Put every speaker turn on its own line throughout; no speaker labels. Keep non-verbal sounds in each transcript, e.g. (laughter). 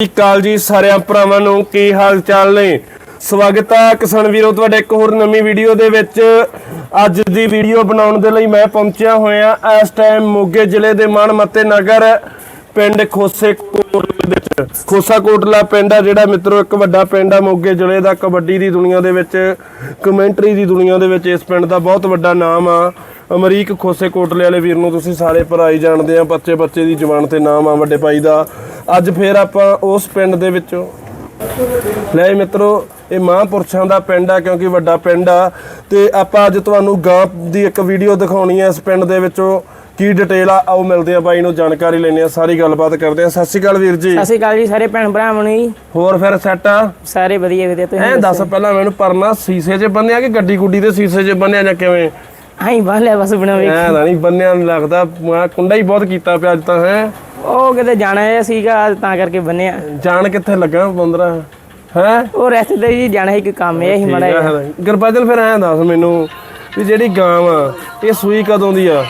ਸਤਿ ਸ਼੍ਰੀ ਅਕਾਲ ਜੀ ਸਾਰਿਆਂ ਭਰਾਵਾਂ ਨੂੰ, ਕੀ ਹਾਲ ਚਾਲ ਨੇ? ਸਵਾਗਤ ਹੈ ਕਿਸਾਨ ਵੀਰੋ, ਤੁਹਾਡੇ ਇੱਕ ਹੋਰ ਨਵੀਂ ਵੀਡੀਓ ਦੇ ਵਿੱਚ। ਅੱਜ ਦੀ ਵੀਡੀਓ ਬਣਾਉਣ ਦੇ ਲਈ ਮੈਂ ਪਹੁੰਚਿਆ ਹੋਇਆ ਇਸ ਟਾਈਮ ਮੋਗੇ ਜ਼ਿਲ੍ਹੇ ਦੇ ਮਾਨਮੱਤੇ ਨਗਰ, ਪਿੰਡ ਖੋਸੇ ਕੋਟ ਦੇ ਵਿੱਚ। ਖੋਸਾ ਕੋਟਲਾ ਪਿੰਡ ਆ ਜਿਹੜਾ ਮਿੱਤਰੋ, ਇੱਕ ਵੱਡਾ ਪਿੰਡ ਆ ਮੋਗੇ ਜ਼ਿਲ੍ਹੇ ਦਾ, ਕਬੱਡੀ ਦੀ ਦੁਨੀਆ ਦੇ ਵਿੱਚ, ਕਮੈਂਟਰੀ ਦੀ ਦੁਨੀਆ ਦੇ ਵਿੱਚ ਇਸ ਪਿੰਡ ਦਾ ਬਹੁਤ ਵੱਡਾ ਨਾਮ ਆ। ਅਮਰੀਕ ਖੋਸੇ ਕੋਟਲੇ ਵਾਲੇ ਵੀਰ ਨੂੰ ਤੁਸੀਂ ਸਾਰੇ ਭਰਾ ਹੀ ਜਾਣਦੇ ਆ ਬੱਚੇ ਬੱਚੇ ਦੀ ਜ਼ੁਬਾਨ ਤੇ ਨਾਮ ਆ ਵੱਡੇ ਭਾਈ ਦਾ। ਅੱਜ ਫੇਰ ਆਪਾਂ ਉਸ ਪਿੰਡ ਦੇ ਵਿੱਚੋਂ। ਲੈ ਮਿੱਤਰੋ ਇਹ ਮਹਾਂਪੁਰਸ਼ਾਂ ਦਾ ਪਿੰਡ ਆ ਕਿਉਂਕਿ ਵੱਡਾ ਪਿੰਡ ਆ। ਤੇ ਆਪਾਂ ਅੱਜ ਤੁਹਾਨੂੰ ਗਾਂ ਦੀ ਇੱਕ ਵੀਡੀਓ ਦਿਖਾਉਣੀ ਆ ਇਸ ਪਿੰਡ ਦੇ ਵਿੱਚੋਂ। ਕੀ ਡਿਟੇਲ ਆ ਆਓ ਮਿਲਦੇ ਆ ਬਾਈ ਨੂੰ ਜਾਣਕਾਰੀ ਲੈਣੇ ਆ ਸਾਰੀ ਗੱਲਬਾਤ ਕਰਦੇ ਆ। ਸਤਿ ਸ਼੍ਰੀ ਅਕਾਲ ਵੀਰ ਜੀ।
ਸਤਿ ਸ਼੍ਰੀ ਅਕਾਲ ਜੀ ਸਾਰੇ ਭੈਣ ਭਰਾਵਾਂ ਨੂੰ ਜੀ
ਹੋਰ ਫਿਰ ਸੈੱਟ ਆ?
ਸਾਰੇ ਵਧੀਆ ਵਧੀਆ ਤੁਸੀਂ
ਐ ਦੱਸ ਪਹਿਲਾਂ ਮੈਨੂੰ ਪਰਨਾ ਸੀਸੇ 'ਚ ਬੰਨਿਆ ਕਿ ਗੱਡੀ ਗੁੱਡੀ ਦੇ ਸੀਸੇ 'ਚ ਬੰਨਿਆ ਜਾਂ ਕਿਵੇਂ?
ਆਈ ਬਾਹਲੇ ਬਸ ਬਣਾਵੇ
ਐ ਤਾਂ ਨਹੀਂ ਬੰਨਿਆ ਨੂੰ ਲੱਗਦਾ। ਮੈਂ ਕੁੰਡਾ ਹੀ ਬਹੁਤ ਕੀਤਾ ਪਿਆ ਅੱਜ ਤਾਂ ਹੈ?
ਉਹ ਕਿਤੇ ਜਾਣਾ ਹੈ ਸੀਗਾ ਤਾਂ ਕਰਕੇ ਬੰਨਿਆ।
ਜਾਣ ਕਿੱਥੇ ਲੱਗਾ ਬੰਦਰਾ ਹੈ?
ਉਹ ਰਸਤੇ ਜੀ ਜਾਣਾ ਸੀ ਕੋਈ ਕੰਮ ਹੈ ਹੀ ਮੜਾ
ਗੁਰਬਾਦਲ ਫਿਰ ਐਂ ਦੱਸ ਮੈਨੂੰ ਵੀ ਜਿਹੜੀ ਗਾਂ ਆ ਇਹ ਸੂਈ ਕਦੋਂ ਦੀ ਆ?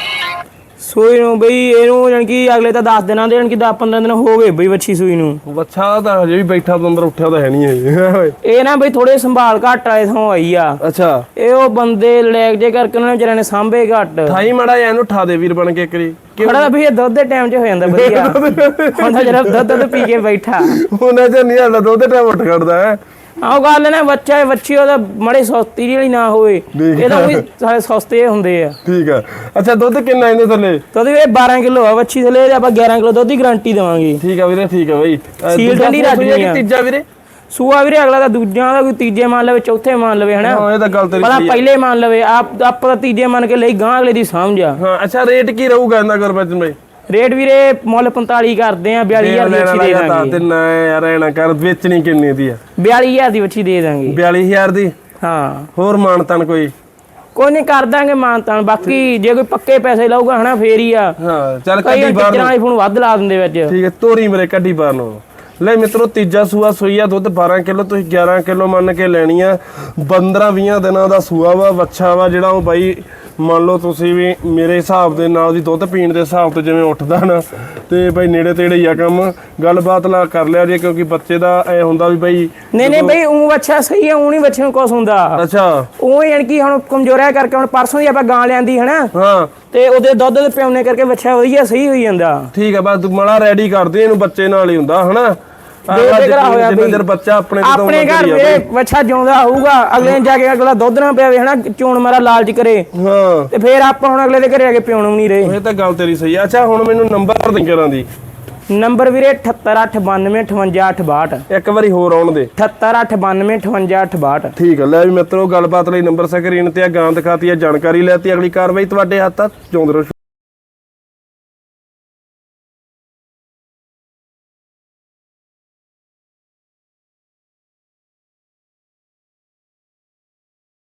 ਸੂਈ ਨੂੰ ਬਈ ਇਹਨੂੰ ਜਾਣੀ ਕਿ ਅਗਲੇ ਤਾਂ 10 ਦਿਨਾਂ ਦੇ ਜਾਣੀ ਕਿ 10 15 ਦਿਨ ਹੋ ਗਏ ਬਈ ਵੱਛੀ ਸੂਈ ਨੂੰ।
ਬੱਚਾ ਤਾਂ ਹਜੇ ਵੀ ਬੈਠਾ ਬੰਦਰ ਉੱਠਿਆ ਤਾਂ ਹੈ ਨਹੀਂ ਇਹ।
ਇਹ ਨਾ ਬਈ ਥੋੜੇ ਸੰਭਾਲ ਘੱਟ ਆਏ ਤੋਂ ਆਈ ਆ।
ਅੱਛਾ।
ਇਹ ਉਹ ਬੰਦੇ ਲੈਕ ਜੇ ਕਰਕੇ ਉਹਨਾਂ ਨੇ ਵਿਚਾਰਿਆਂ ਨੇ ਸਾਂਭੇ ਘੱਟ।
ਠਾਈ ਮੜਾ ਇਹਨੂੰ ਠਾ ਦੇ ਵੀਰ ਬਣ ਕੇ ਕਰੀ
ਖੜਾ ਵੀ ਇਹ ਦੁੱਧ ਦੇ ਟਾਈਮ 'ਚ ਹੋ ਜਾਂਦਾ ਵਧੀਆ। (laughs) ਹੁਣ ਤਾਂ ਜਰਾ ਦੁੱਧ ਦੁੱਧ ਪੀ ਕੇ ਬੈਠਾ।
ਉਹਨਾਂ ਚ ਨਹੀਂ ਹਾਲਾ ਦੁੱਧ ਟਾਈਮ ਉੱਠ ਖੜਦਾ ਹੈ।
ਆਹ ਗੱਲ ਨਾ ਬੱਚਾ ਬੱਚੀ ਉਹਦਾ ਮੜੇ ਸਸਤੀ ਜਿਹੜੀ ਨਾ ਹੋਵੇ।
ਠੀਕ
ਇਹ ਤਾਂ ਵੀ ਸਾਰੇ ਸਸਤੇ ਹੁੰਦੇ ਆ।
ਠੀਕ ਆ ਅੱਛਾ ਦੁੱਧ ਕਿੰਨਾ ਇਹਦੇ ਥੱਲੇ?
ਤਾਂ ਉਹਦੇ ਇਹ 12 ਕਿਲੋ ਆ ਵੱਛੀ ਥਲੇ ਇਹਦੇ ਆਪਾਂ 11 ਕਿਲੋ ਦੁੱਧ ਦੀ ਗਾਰੰਟੀ ਦੇਵਾਂਗੇ।
ਠੀਕ ਆ ਵੀਰੇ ਠੀਕ ਆ ਬਈ।
ਸੀਲ ਰੱਜਣੀ
ਸੂਈ
ਆ।
ਤੀਜਾ ਵੀਰੇ?
ਸੂਆ ਵੀਰੇ ਅਗਲਾ ਤਾਂ ਦੂਜਿਆਂ ਦਾ ਕੋਈ ਤੀਜੇ ਮੰਨ ਲਵੇ ਚੌਥੇ ਮੰਨ ਲਵੇ ਹਨਾ?
ਹਾਂ ਇਹ ਤਾਂ ਗੱਲ ਤੇਰੀ
ਪਹਿਲਾਂ। ਪਹਿਲੇ ਮੰਨ ਲਵੇ ਆਪ ਆਪਾਂ ਤੀਜੇ ਮੰਨ ਕੇ ਲਈ ਗਾਂ ਅਗਲੇ ਦੀ ਸਮਝ ਆ।
ਹਾਂ ਅੱਛਾ ਰੇਟ ਕੀ ਰਹੂਗਾ ਇਹਦਾ ਗੁਰਬਚਨ ਬਾਈ
ਰੇਟ ਵੀਰੇ ਮੁੱਲ 45 ਕਰਦੇ ਆ 42000 ਦੀ ਵੱਛੀ ਦੇ ਦਾਂਗੇ।
ਤੇ ਨਾ ਯਾਰ ਨਾ ਕਰ ਵੇਚਣੀ ਕਿੰਨੀ ਦੀ ਆ?
42000 ਦੀ ਵੱਛੀ ਦੇ ਦਾਂਗੇ।
42000 ਦੀ?
ਹਾਂ।
ਹੋਰ ਮਾਨਤਨ ਕੋਈ?
ਕੋਈ ਨਹੀਂ ਕਰ ਦਾਂਗੇ ਮਾਨਤਾਨ ਬਾਕੀ ਜੇ ਕੋਈ ਪੱਕੇ ਪੈਸੇ ਲਾਊਗਾ ਹਨਾ ਫੇਰ ਹੀ ਆ।
ਹਾਂ ਚੱਲ ਕੱਢੀ ਬਾਹਰ
ਟਿਚਰਾਂ ਵਾਲੇ ਫੋਨ ਵੱਧ ਲਾ ਦਿੰਦੇ ਵਿੱਚ।
ਠੀਕ ਹੈ ਤੋਰੀ ਮੇਰੇ ਕੱਢੀ ਬਾਹਰ ਨੂੰ। ਲੈ ਮਿੱਤਰੋ ਤੀਜਾ ਸੂਆ ਸੂਈ ਆ ਦੁੱਧ 12 ਕਿਲੋ ਤੁਸੀਂ 11 ਕਿਲੋ ਮੰਨ ਕੇ ਲੈਣੀ ਆ। 15 20 ਦਿਨਾਂ ਦਾ ਸੂਆ ਵਾ ਵੱਛਾ ਵਾ ਜਿਹੜਾ ਉਹ ਬਾਈ ਮੰਨ ਲਓ ਤੁਸੀਂ ਵੀ ਮੇਰੇ ਹਿਸਾਬ ਦੇ ਨਾਲ ਦੀ ਦੁੱਧ ਪੀਣ ਦੇ ਹਿਸਾਬ ਤੋਂ ਜਿਵੇਂ ਉੱਠਦਾ ਨਾ ਤੇ ਬਾਈ ਨੇੜੇ ਤੇੜੇ ਹੀ ਆ ਕੰਮ ਗੱਲਬਾਤ ਲਾ ਕਰ ਲਿਆ ਜੇ ਕਿਉਂਕਿ ਬੱਚੇ ਦਾ ਐ ਹੁੰਦਾ ਵੀ ਬਾਈ
ਨਹੀਂ ਨਹੀਂ ਬਈ ਉਹ ਅੱਛਾ ਸਹੀ ਆ ਉਹ ਨਹੀਂ ਬੱਚੇ ਨੂੰ ਕੁਛ ਹੁੰਦਾ।
ਅੱਛਾ।
ਉਹ ਯਾਨੀ ਕਿ ਹੁਣ ਕਮਜ਼ੋਰਿਆ ਕਰਕੇ ਹੁਣ ਪਰਸੋਂ ਦੀ ਆਪਾਂ ਗਾਂ ਲਿਆਂਦੀ ਹਨਾ?
ਹਾਂ।
ਤੇ ਉਹਦੇ ਦੁੱਧ ਦੇ ਪਿਉਣੇ ਕਰਕੇ ਬੱਚਾ ਵਧੀਆ ਸਹੀ ਹੋਈ ਜਾਂਦਾ।
ਠੀਕ ਆ ਬਸ ਮੜਾ ਰੈਡੀ ਕਰਦੇ ਇਹਨੂੰ ਬੱਚੇ ਨਾਲ ਹੀ ਹੁੰਦਾ ਹਨਾ?
ਬੇਫਿਕਰਾ ਹੋਇਆ ਬਈ।
ਚਿਰ ਬੱਚਾ ਆਪਣੇ ਤੋਂ
ਆਪਣੇ ਘਰ ਵੇ ਬੱਚਾ ਜਿਉਂਦਾ ਹੋਊਗਾ ਅਗਲੇ ਨੇ ਜਾ ਕੇ ਅਗਲਾ ਦੁੱਧ ਨਾ ਪਿਆਵੇ ਹਨਾ ਚੋਣ ਮਾਰਾ ਲਾਲਚ ਕਰੇ।
ਹਾਂ।
ਤੇ ਫੇਰ ਆਪਾਂ ਹੁਣ ਅਗਲੇ ਦੇ ਘਰੇ ਆ ਕੇ ਪਿਉਣ ਨਹੀਂ ਰਹੇ।
ਇਹ ਤਾਂ ਗੱਲ ਤੇਰੀ ਸਹੀ ਆ। ਅੱਛਾ ਹੁਣ ਮੈਨੂੰ ਨੰਬਰ ਦੇ ਕਰਾਂ ਦੀ।
ਨੰਬਰ ਵੀਰੇ 7892585862
ਇੱਕ ਵਾਰੀ ਹੋਰ ਆਉਣ ਦੇ।
7892585862
ਠੀਕ ਹੈ ਲੈ ਵੀ ਮਿੱਤਰੋ ਗੱਲਬਾਤ ਲਈ ਨੰਬਰ ਸਕਰੀਨ ਤੇ ਆ ਗਾਂ ਦਿਖਾਤੀ ਆ ਜਾਣਕਾਰੀ ਲੈਤੀ ਅਗਲੀ ਕਾਰਵਾਈ ਤੁਹਾਡੇ ਹੱਥ ਆ